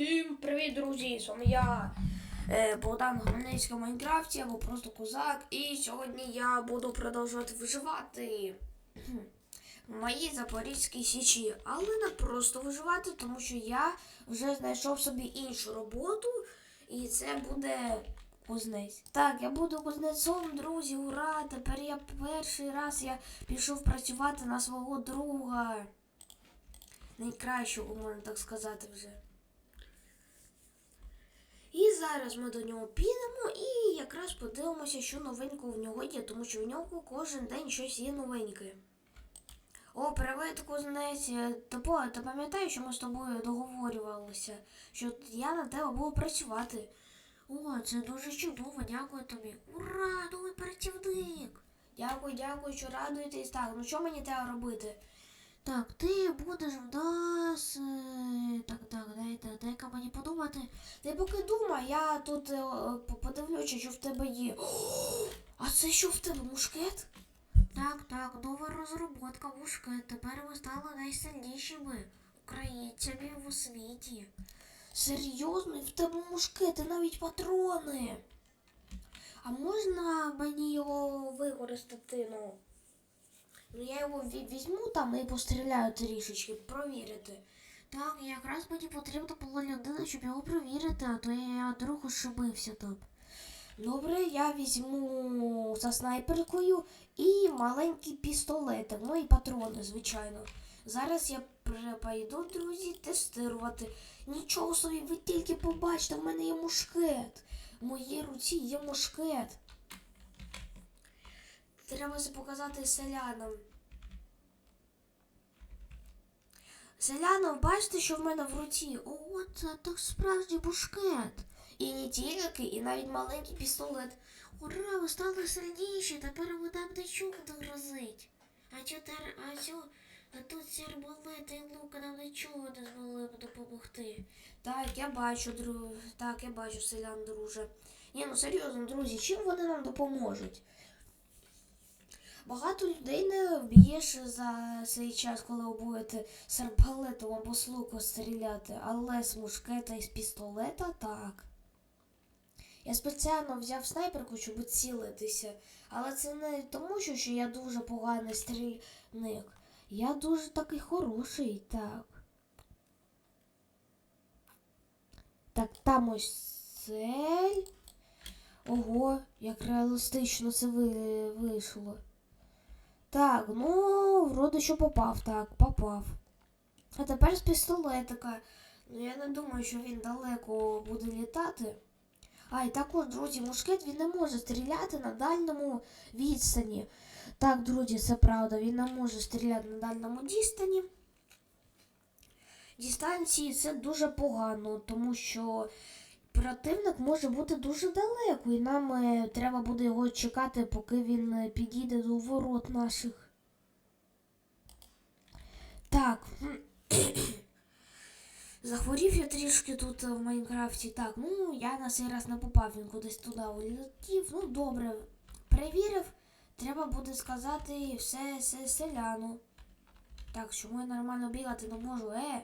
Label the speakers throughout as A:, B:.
A: Всім привіт, друзі! З вами я е, Богдан Громницький в Майнкрафті або просто Козак. І сьогодні я буду продовжувати виживати в моїй Запорізькій січі. Але не просто виживати, тому що я вже знайшов собі іншу роботу, і це буде кузнець. Так, я буду кузнецом, друзі, ура! Тепер я перший раз я пішов працювати на свого друга. Найкращого, можна так сказати вже. І зараз ми до нього підемо і якраз подивимося, що новенького в нього є, тому що в нього кожен день щось є новеньке. О, привіт, кузнець. Топо, ти пам'ятаєш, що ми з тобою договорювалися, що я на тебе буду працювати. О, це дуже чудово, дякую тобі. Ура, новий працівник! Дякую, дякую, що радуєтесь. Так, ну що мені треба робити? Так, ти будеш в нас. е, Так, так, дайте, дай-ка мені подумати. Ти поки думай, я тут е, подивлюся, що в тебе є. О, а це що в тебе мушкет? Так, так, нова розробка мушкет. Тепер ви стали найсильнішими українцями у світі. Серйозно, в тебе мушкети, навіть патрони. А можна мені його використати, ну? Ну я його візьму там і постріляю трішечки, провірити. Так, якраз мені потрібна була людина, щоб його провірити, а то я друг ошибився там. Добре, я візьму за снайперкою і маленький пістолетик, ну і патрони, звичайно. Зараз я пойду, друзі, тестувати. Нічого собі, ви тільки побачите, в мене є мушкет. В моїй руці є мушкет. Треба це показати селянам. Селянам, бачите, що в мене в руці? О, це так справжній бушкет. І не тільки, і навіть маленький пістолет. Ура, ви стали сильніші, тепер ви нам не грозить. А тер, а чо, а тут ці арбалети і луки нам нічого не змогли допомогти. Так, я бачу, дру... так, я бачу, селян, друже. Ні, ну серйозно, друзі, чим вони нам допоможуть? Багато людей не вб'єш за цей час, коли ви будете з арбалетом або з луку стріляти, але з мушкета і з пістолета так. Я спеціально взяв снайперку, щоб цілитися, але це не тому, що я дуже поганий стрільник. Я дуже такий хороший, так. Так, там ось цель. Ого, як реалістично це ви- вийшло. Так, ну, вроде що попав, так, попав. А тепер з пістолетика. Ну, я не думаю, що він далеко буде літати. А, і також, друзі, мушкет він не може стріляти на дальньому відстані. Так, друзі, це правда, він не може стріляти на дальньому дістані. Дистанції це дуже погано, тому що противник може бути дуже далеко, і нам е, треба буде його чекати, поки він е, підійде до ворот наших. Так. Захворів я трішки тут е, в Майнкрафті. Так, ну я на цей раз не попав, він кудись туди улетів. Ну добре, перевірив. Треба буде сказати все, все селяну. Так, чому я нормально бігати не можу? Е.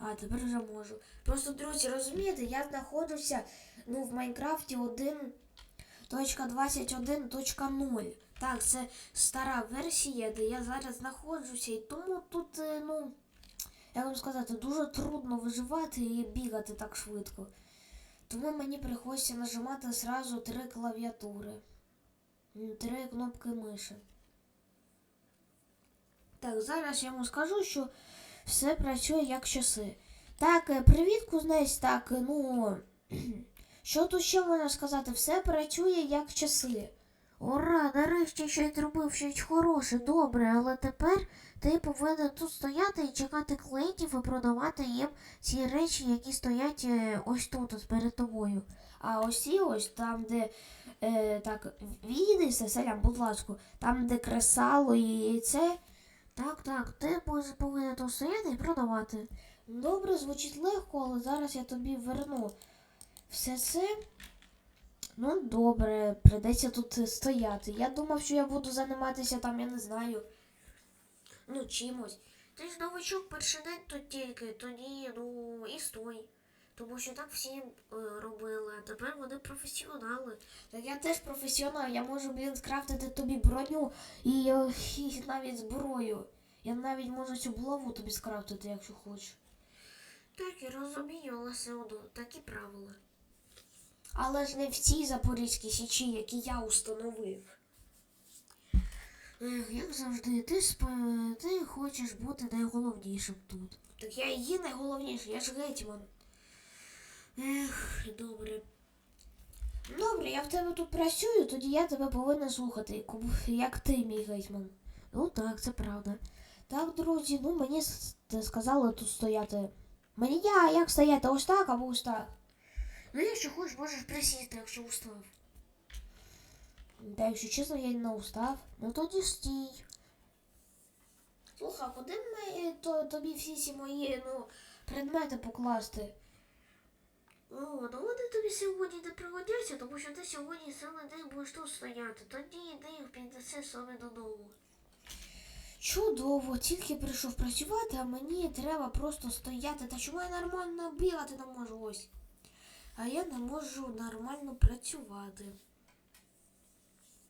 A: А, тепер вже можу. Просто, друзі, розумієте, я знаходжуся ну, в Майнкрафті 1.21.0. Так, це стара версія, де я зараз знаходжуся, і тому тут, е, ну, як вам сказати, дуже трудно виживати і бігати так швидко. Тому мені приходиться нажимати зразу три клавіатури. Три кнопки миші. Так, зараз я вам скажу, що все працює як часи. Так, е, привіт, кузнець. Так, е, ну. Що тут ще можна сказати? Все працює як часи. Ура, нарешті щось зробив щось хороше, добре, але тепер ти повинен тут стояти і чекати клієнтів і продавати їм ці речі, які стоять е, ось тут, ось перед тобою. А ось ці ось там, де е, так, відійдися, селям, будь ласка, там, де кресало і яйце. Так, так, ти пов- повинен тут стояти і продавати. Добре, звучить легко, але зараз я тобі верну все це. Ну, добре, придеться тут стояти. Я думав, що я буду займатися там, я не знаю. Ну, чимось. Ти ж новичок перший день тут тільки, тоді, ну, і стой.
B: Тому що так всі е, робили, а тепер вони професіонали.
A: Так я теж професіонал, я можу, блін, скрафтити тобі броню і, е, і навіть зброю. Я навіть можу цю булаву тобі скрафтити, якщо хочеш.
B: Так, я розумію, але все одно такі правила.
A: Але ж не в цій Запорізькій січі, які я установив.
B: Ех, як завжди, ти, сп... ти хочеш бути найголовнішим тут.
A: Так я і є найголовніше, я ж гетьман.
B: Ех, добре.
A: Добре, я в тебе тут працюю, тоді я тебе повинна слухати, як ти, мій гетьман.
B: Ну так, це правда.
A: Так, друзі, ну мені сказали тут стояти. Мені я як стояти, ось так або ось так.
B: Ну, якщо хочеш, можеш присісти, якщо устав.
A: Та якщо чесно, я не устав. Ну тоді стій. Слухай, куди ми то, тобі всі ці мої ну, предмети покласти?
B: О, ну вони тобі сьогодні не пригодяться, тому що ти сьогодні цілий день будеш тут стояти. Тоді йди їх піднеси собі додому.
A: Чудово, тільки прийшов працювати, а мені треба просто стояти. Та чому я нормально бігати не можу ось? А я не можу нормально працювати.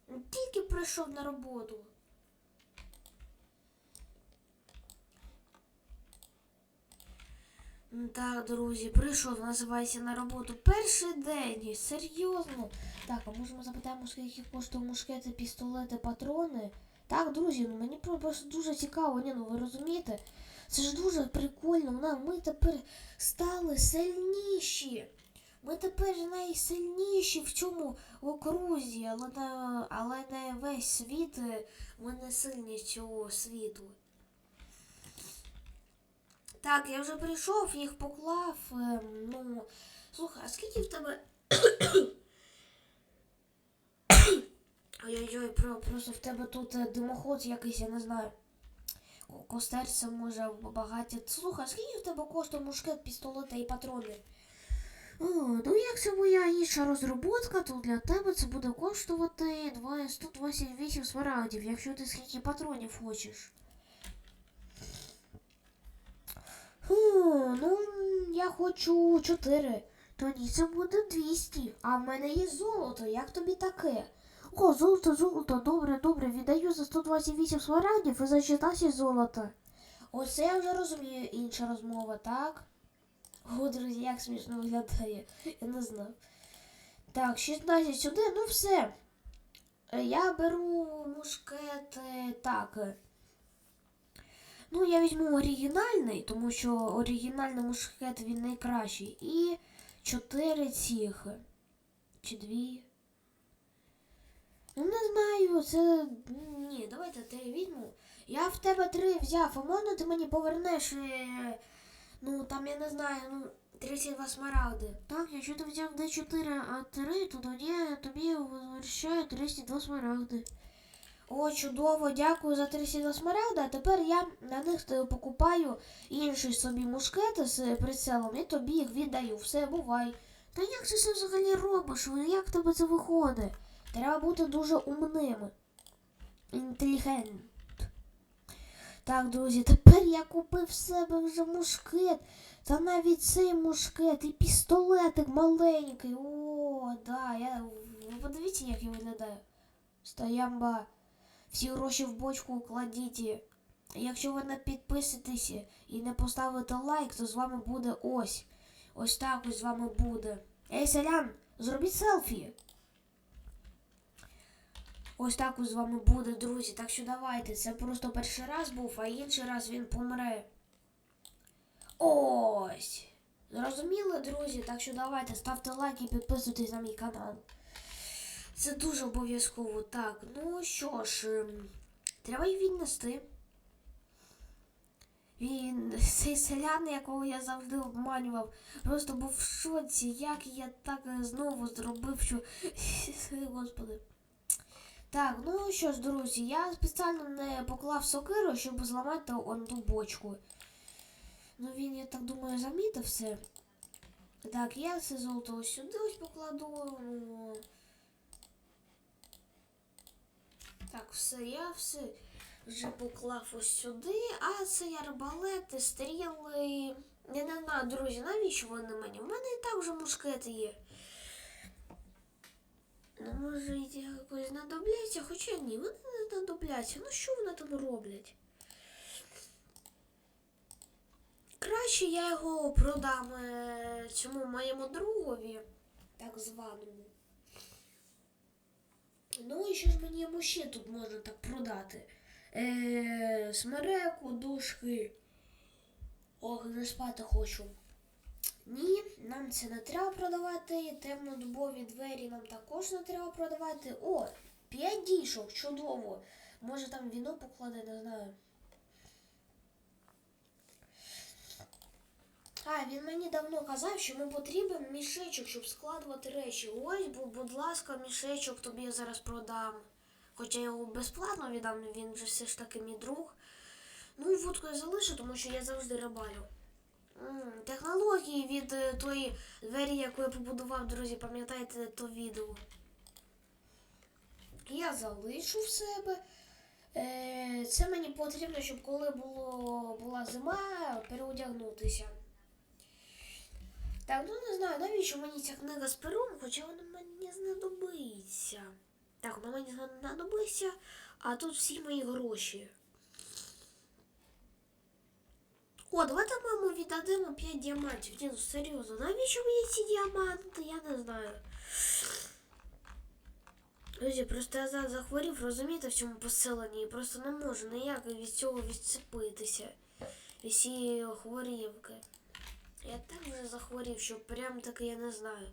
A: Тільки прийшов на роботу. Так, друзі, прийшов, називається на роботу. Перший день. Серйозно. Так, а може ми запитаємо, скільки коштує мушкети, пістолети, патрони? Так, друзі, ну мені просто дуже цікаво, ні, ну ви розумієте? Це ж дуже прикольно. Ми тепер стали сильніші. Ми тепер найсильніші в цьому окрузі, але не, але не весь світ. е, Ми не сильні цього світу. Так, я вже прийшов, їх поклав. ем, ну, слухай, а скільки в тебе. Ой-ой-ой, про, просто в тебе тут е, димоход якийсь, я не знаю. Ко- Костерця може багаття. Слухай, а скільки в тебе коштує мушкет, пістолети і патрони?
B: О, ну як це моя інша розробка, то для тебе це буде коштувати два- 128 смарагдів, якщо ти скільки патронів хочеш.
A: Хм, ну, я хочу 4.
B: Тоді це буде 200.
A: А в мене є золото, як тобі таке?
B: О, золото, золото, добре, добре, віддаю за 128 смарагдів і за 16 золота.
A: Оце я вже розумію, інша розмова, так? О, друзі, як смішно виглядає. Я не знав. Так, 16 сюди, ну все. Е, Я беру мушкет е, так. Ну, я візьму оригінальний, тому що оригінальний мушкет він найкращий. І 4 цих. Чи дві. Ну, не знаю, це. Ні, давайте три візьму. Я в тебе три взяв, а можна ти мені повернеш. е, Ну, там я не знаю, ну, 32 смарагди.
B: Так, якщо ти взяв D4, а 3, то тоді тобі возвращаю 32 смарагди.
A: О, чудово, дякую за 32 смарагди, а тепер я на них покупаю інший собі мушкет з прицелом і тобі їх віддаю. Все, бувай.
B: Та як ти це взагалі робиш? Як тебе це виходить?
A: Треба бути дуже умним. Інтелігент. Так, друзі, тепер я купив в себе вже мушкет. Та навіть цей мушкет і пістолетик маленький. О, да, я. Ви подивіться, як я виглядаю. Стоямба. Всі гроші в бочку кладіть. Якщо ви не підписуєтесь і не поставите лайк, то з вами буде ось. Ось так ось з вами буде. Ей, селян, зробіть селфі. Ось так ось з вами буде, друзі. Так що давайте. Це просто перший раз був, а інший раз він помре. Ось. Зрозуміли, друзі? Так що давайте, ставте лайк і підписуйтесь на мій канал. Це дуже обов'язково. Так, ну що ж, ем, треба її віднести. Він цей селян, якого я завжди обманював, просто був в шоці, як я так знову зробив, що. Господи. Так, ну що ж, друзі, я спеціально не поклав сокиру, щоб зламати он ту бочку. Ну він, я так думаю, замітив все. Так, я це золото ось сюди ось покладу. ну. Так, все, я все вже поклав ось сюди, а це арбалети, стріли. Я не знаю, друзі, навіщо вони мені? У мене і так вже мушкети є. Ну, може, якось знадобляться, хоча ні, вони не знадобляться. Ну що вони там роблять? Краще я його продам е, цьому моєму другові, так званому. Ну і що ж мені йому ще тут можна так продати? Е, смереку, дошки. Ох, не спати хочу. Ні, нам це не треба продавати. Темнодубові двері нам також не треба продавати. О, п'ять дішок, чудово. Може там віно покладе, не знаю. А, він мені давно казав, що йому потрібен мішечок, щоб складувати речі. Ось, бу- будь ласка, мішечок тобі я зараз продам. Хоча я його безплатно віддам, він же все ж таки мій друг. Ну, водку я залишу, тому що я завжди рибалю. Технології від е, тої двері, яку я побудував, друзі, пам'ятаєте то відео. Я залишу в себе. Е, Це мені потрібно, щоб коли було, була зима, переодягнутися. Так, ну не знаю, навіщо мені ця книга з пером, хоча вона мені не знадобиться. Так, вона мені знадобиться, а тут всі мої гроші. О, давайте ми йому віддадимо 5 діамантів. Ні, ну серйозно, навіщо мені ці діаманти? Я не знаю. Друзі, просто я зараз захворів, розумієте, в цьому поселенні. І просто не можу ніяк від цього відцепитися. Від цієї хворівки. Я так вже захворів, що прям таки я не знаю.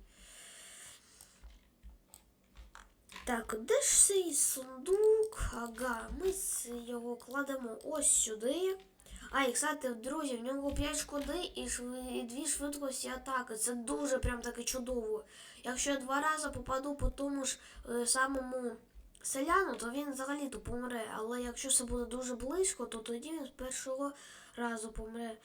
A: Так, де ж цей сундук? Ага, ми його кладемо ось сюди. А, і кстати, друзі, в нього 5 шкоди і, шви- і 2 швидкості атаки. Це дуже прям таки чудово. Якщо я два рази попаду по тому ж е, самому селяну, то він взагалі то помре. Але якщо це буде дуже близько, то тоді він з першого разу помре.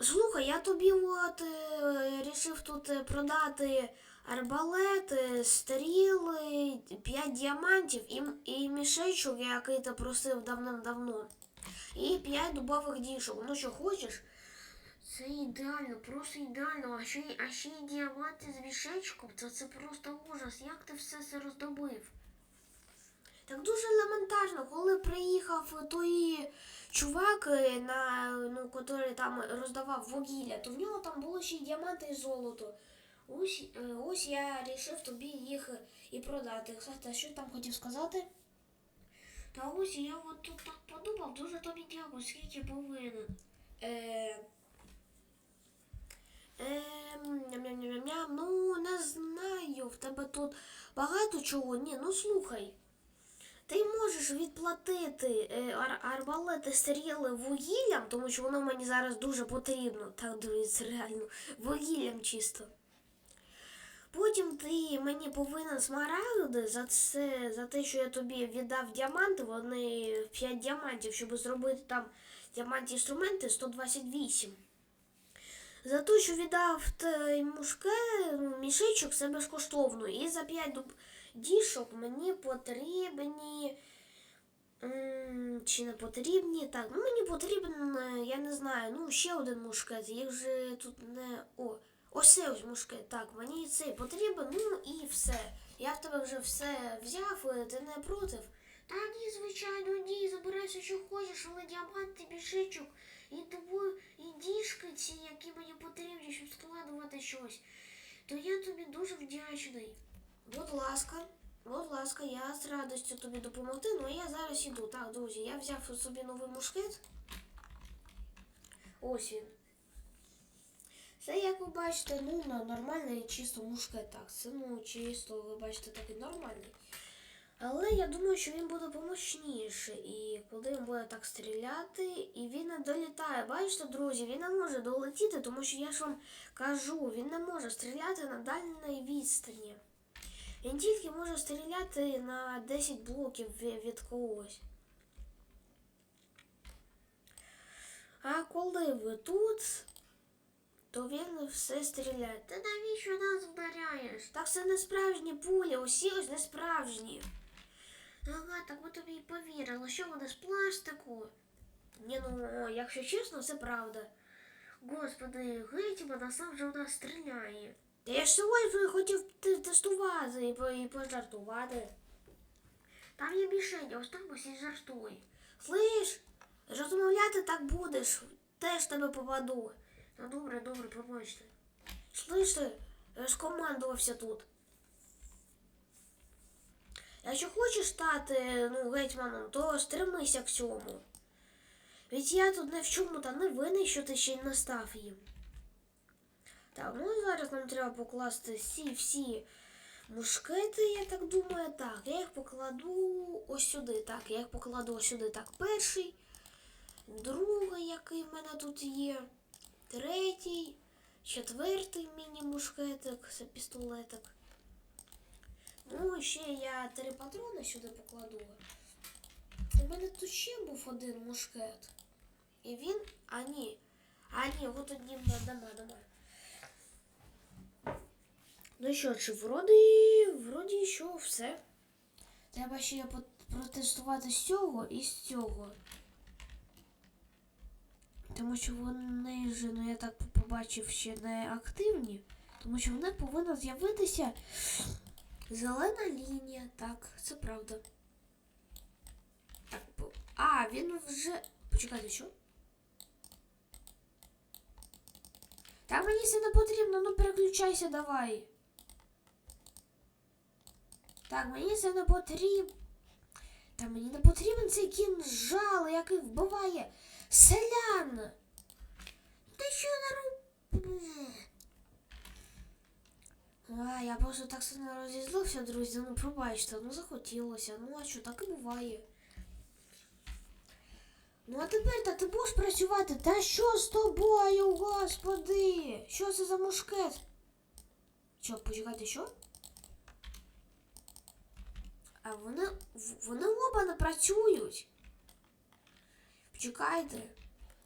A: Слухай, я тобі от е, рішив тут е, продати арбалет, е, стріли, 5 діамантів і, і мішечок, який ти просив давним-давно. І 5 дубових дішок. Ну що хочеш? Це ідеально, просто ідеально. А ще, а ще й діаманти з мішечком, то це просто ужас. Як ти все це роздобив? Так дуже елементарно, коли приїхав той чувак, е, на, ну, який там роздавав вугілля, то в нього там було ще й діаманти і золото. Ось, е, ось я вирішив тобі їх і продати. Кстати, що там хотів сказати? Та ось я от тут так подумав, дуже тобі дякую, скільки повинен. Е, Ем. Ну, не знаю, в тебе тут багато чого. Ні, ну слухай. Ти можеш відплатити е, ар- арбалети стріли вугіллям, тому що воно мені зараз дуже потрібно. Так, дивіться, реально, вугіллям чисто. Потім ти мені повинен смарагди за це, за те, що я тобі віддав діаманти, вони 5 діамантів, щоб зробити там діамантні інструменти 128. За те, що віддав ну, мішечок, це безкоштовно. І за 5 дуб... дішок мені потрібні. Чи не потрібні? Так, ну мені потрібен, е, я не знаю, ну ще один мушкет. Їх же тут не. О, ось цей ось мушкет. Так, мені цей потрібен, ну і все. Я в тебе вже все взяв, е, ти не проти? Та ні, звичайно, ні, забирайся, що хочеш, але діаманти, мішечок і тобою, і діжки ці, які мені потрібні, щоб складувати щось, то я тобі дуже вдячний. Будь ласка, будь ласка, я з радістю тобі допомогти, ну я зараз іду. Так, друзі, я взяв собі новий мушкет. Ось він. Це, як ви бачите, ну, нормальний чисто мушкет. Так, це ну чисто, ви бачите, такий нормальний. Але я думаю, що він буде помощніше. І коли він буде так стріляти, і він не долітає. Бачите, друзі, він не може долетіти, тому що я ж вам кажу, він не може стріляти на дальній відстані. Він тільки може стріляти на 10 блоків від когось. А коли ви тут, то він все стріляє. Ти навіщо нас вдаряєш? Так це не справжні пулі, усі ось не справжні. Ага, так ми тобі і повірили, що вони з пластику. Ні, ну, якщо чесно, це правда.
B: Господи, гетьман, а сам же у нас стріляє.
A: Та я ж сьогодні хотів тестувати і, і пожартувати.
B: Там є мішень, останься і жартуй.
A: Слиш, розмовляти так будеш, теж тебе попаду.
B: Ну добре, добре, пробачте.
A: Слиш ти, розкомандувався тут. Якщо хочеш стати ну, гетьманом, то стремися к цьому. Ведь я тут не в чому та не винний, що ти ще й не став їм. Так, ну і зараз нам треба покласти всі всі мушкети, я так думаю. Так, я їх покладу ось сюди. Так, я їх покладу ось сюди. Так, перший, другий, який в мене тут є, третій, четвертий міні-мушкетик, це пістолетик. Ну, ще я три патрони сюди покладу. У мене тут ще був один мушкет. І він. А ні. А ні, от однім нема, нема. Ну що, чи вроді, вроді що все. Треба ще протестувати з цього і з цього. Тому що вони ж, ну я так побачив, ще не активні. Тому що в них повинна з'явитися зелена лінія. Так, це правда. Так, а, він вже. Почекайте, що? Та мені це не потрібно, ну переключайся давай. Так, мені це не потрібно. Та мені не потрібен цей кінжал, який вбиває селян. Ти що нару... А, я просто так сильно розізлився, друзі. Ну пробачте, ну захотілося. Ну а що, так і буває. Ну а тепер та ти будеш працювати. Та що з тобою, господи? Що це за мушкет? Що, почекайте, що? А вони, вони оба не працюють. Почекайте.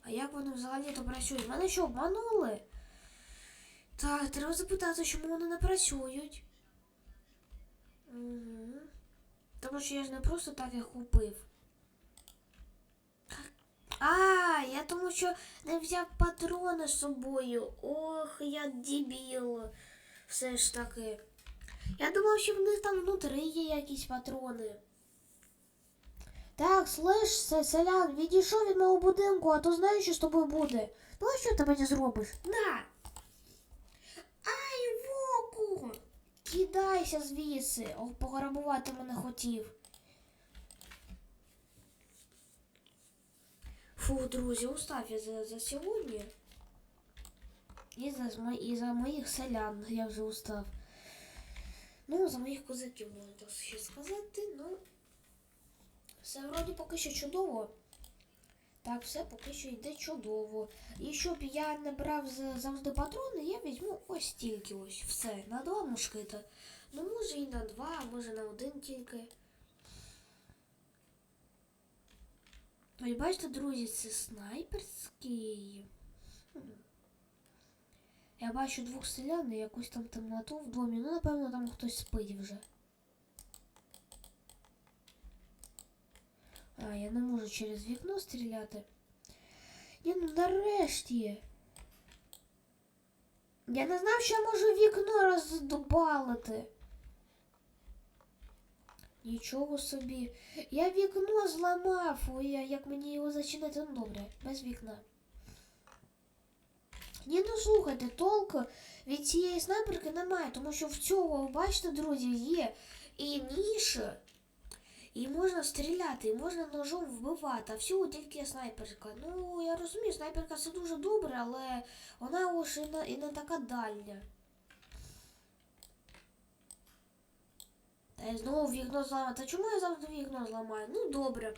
A: А як вони взагалі то працюють? Мене що, обманули? Так, треба запитати, чому вони не працюють. Угу. Тому що я ж не просто так їх купив. А, я тому що не взяв патрони з собою. Ох, я дебіл. Все ж таки. Я думав, що в них там внутрі є якісь патрони. Так, слиш, селян, відійшов від мого будинку, а то знаєш, що з тобою буде. Ну, а що ти мені зробиш? На! Ай, воку! Кидайся звідси. Пограбувати мене хотів. Фу, друзі, устав я за, за сьогодні. І за, і за моїх селян я вже устав. Ну, за моїх козаків можна так ще сказати, ну. Все вроді поки що чудово. Так, все поки що йде чудово. І щоб я не брав завжди патрони, я візьму ось стільки ось. Все, на два мушкета. Ну, може і на два, може на один тільки. Ось бачите, друзі, це снайперський. Я бачу двох селян і якусь там темноту в домі. Ну, напевно, там хтось спить вже. А, я не можу через вікно стріляти. Ні, ну нарешті. Я не знав, що я можу вікно роздобалити. Нічого собі. Я вікно зламав. Ой, як мені його зачинити? Ну добре, без вікна. Ні, ну слухайте, толку від цієї снайперки немає, тому що в цього, бачите, друзі, є і ніша, і можна стріляти, і можна ножом вбивати, а всього тільки снайперка. Ну, я розумію, снайперка це дуже добре, але вона уж і не, і не така дальня. Та я знову вікно зламати. Чому я завжди вікно зламаю? Ну добре.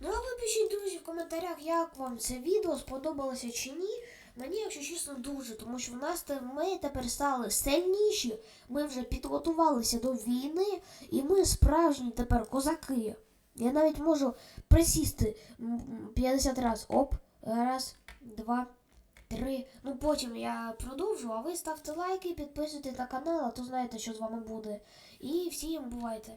A: Ну а ви пишіть, друзі, в коментарях, як вам це відео сподобалося чи ні. Мені, якщо чесно, дуже, тому що в нас ми тепер стали сильніші. Ми вже підготувалися до війни, і ми справжні тепер козаки. Я навіть можу присісти м, м, 50 разів. Оп, раз, два, три. Ну потім я продовжу, а ви ставте лайки, підписуйтесь на канал, а то знаєте, що з вами буде. І всім бувайте!